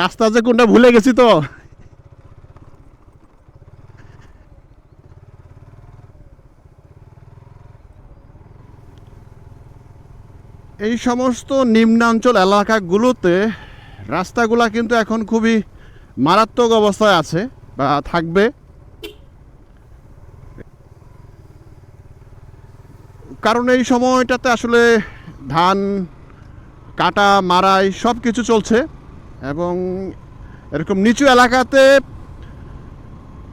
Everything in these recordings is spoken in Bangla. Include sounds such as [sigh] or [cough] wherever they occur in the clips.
রাস্তা যে কোনটা ভুলে গেছি তো। এই সমস্ত নিম্নাঞ্চল এলাকাগুলোতে রাস্তাগুলা কিন্তু এখন খুবই মারাত্মক অবস্থায় আছে বা থাকবে। কারণ এই সময়টাতে আসলে ধান, কাটা মারাই সব কিছু চলছে। এবং এরকম নিচু এলাকাতে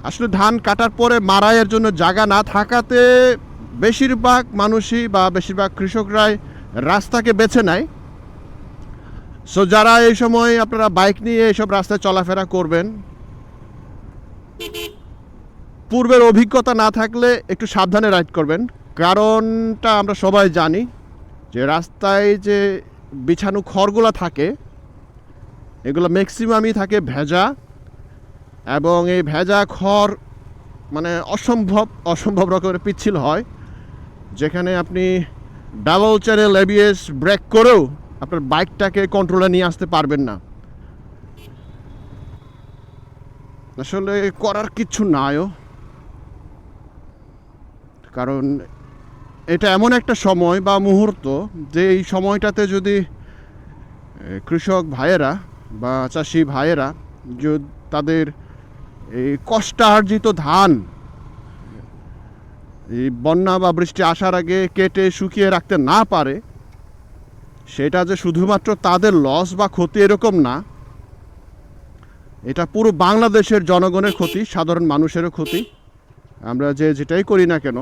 আসলে ধান কাটার পরে মারাইয়ের জন্য জায়গা না থাকাতে বেশিরভাগ মানুষই বা বেশিরভাগ কৃষকরাই রাস্তাকে বেছে নেয়। সো যারা এই সময় আপনারা বাইক নিয়ে এইসব রাস্তায় চলাফেরা করবেন, পূর্বের অভিজ্ঞতা না থাকলে একটু সাবধানে রাইড করবেন। কারণটা আমরা সবাই জানি যে রাস্তায় যে বিছানো খড়গুলো থাকে এগুলো ম্যাক্সিমামই থাকে ভেজা এবং এই ভেজা খড় মানে অসম্ভব অসম্ভব রকমের পিচ্ছিল হয়। যেখানে আপনি ডাবল চ্যানেল এবিএস ব্রেক করেও আপনার বাইকটাকে কন্ট্রোলে নিয়ে আসতে পারবেন না। আসলে করার কিচ্ছু নাইও কারণ এটা এমন একটা সময় বা মুহূর্ত যে এই সময়টাতে যদি কৃষক ভাইয়েরা বা চাষি ভাইয়েরা যদি তাদের এই কষ্টার্জিত ধান এই বন্যা বা বৃষ্টি আসার আগে কেটে শুকিয়ে রাখতে না পারে, সেটা যে শুধুমাত্র তাদের লস বা ক্ষতি এরকম না, এটা পুরো বাংলাদেশের জনগণের ক্ষতি, সাধারণ মানুষেরও ক্ষতি। আমরা যে যেটাই করি না কেন,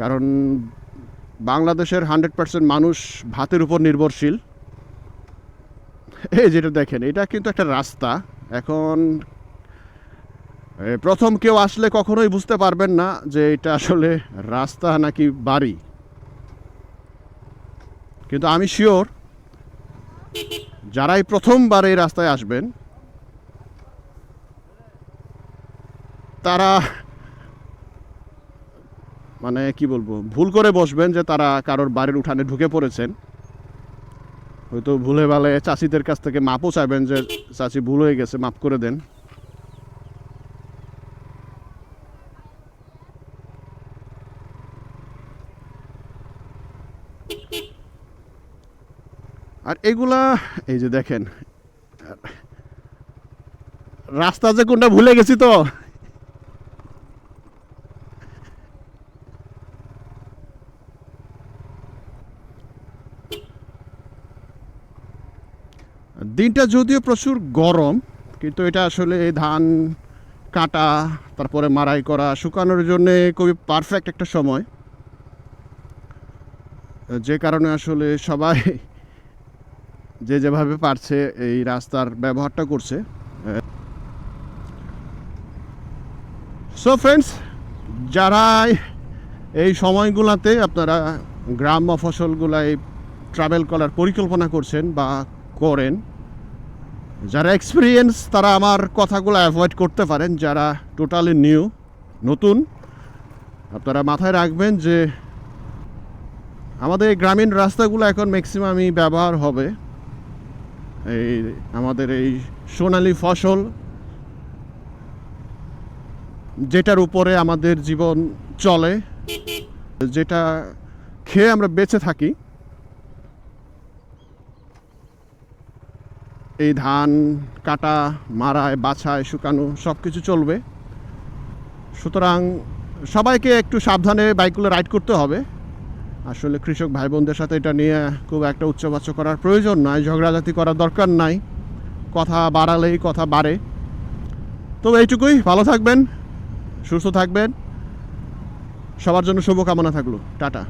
কারণ বাংলাদেশের হান্ড্রেড পার্সেন্ট মানুষ ভাতের উপর নির্ভরশীল। [laughs] এই যেটা দেখেন, এটা কিন্তু একটা রাস্তা। এখন প্রথম কেউ আসলে কখনোই বুঝতে পারবেন না যে এটা আসলে রাস্তা নাকি বাড়ি। কিন্তু আমি শিওর যারাই প্রথমবার এই রাস্তায় আসবেন, তারা মানে কি বলব, ভুল করে বসবেন যে তারা কারোর বাড়ির উঠানে ঢুকে পড়েছেন। হয়তো ভুলে ভালে চাষিদের কাছ থেকে মাপও চাইবেন যে চাষি ভুল হয়ে গেছে, মাপ করে দেন। আর এগুলা, এই যে দেখেন, রাস্তা যে কোনটা ভুলে গেছি তো? দিনটা যদিও প্রচুর গরম, কিন্তু এটা আসলে ধান কাটা, তারপরে মারাই করা, শুকানোর জন্য খুবই পারফেক্ট একটা সময়। যে কারণে আসলে সবাই যে যেভাবে পারছে এই রাস্তার ব্যবহারটা করছে। সো ফ্রেন্ডস যারা এই সময়গুলোতে আপনারা গ্রাম্য ফসলগুলাই ট্রাভেল করার পরিকল্পনা করছেন বা করেন যারা এক্সপিরিয়েন্স তারা আমার কথাগুলো অ্যাভয়েড করতে পারেন, যারা টোটালি নিউ নতুন, আপনারা মাথায় রাখবেন যে আমাদের গ্রামীণ রাস্তাগুলো এখন ম্যাক্সিমামই ব্যবহার হবে। এই আমাদের এই সোনালি ফসল, যেটার উপরে আমাদের জীবন চলে, যেটা খেয়ে আমরা বেঁচে থাকি। এই ধান কাটা, মারায়, বাছায়, শুকানো সব কিছু চলবে। সুতরাং সবাইকে একটু সাবধানে বাইকগুলো রাইড করতে হবে। আসলে কৃষক ভাই বোনদের সাথে এটা নিয়ে খুব একটা উচ্চবাচ্য করার প্রয়োজন নয় ঝগড়াঝাতি করার দরকার নাই। কথা বাড়ালেই কথা বাড়ে। তো এইটুকুই, ভালো থাকবেন, সুস্থ থাকবেন। সবার জন্য শুভকামনা থাকল। টাটা।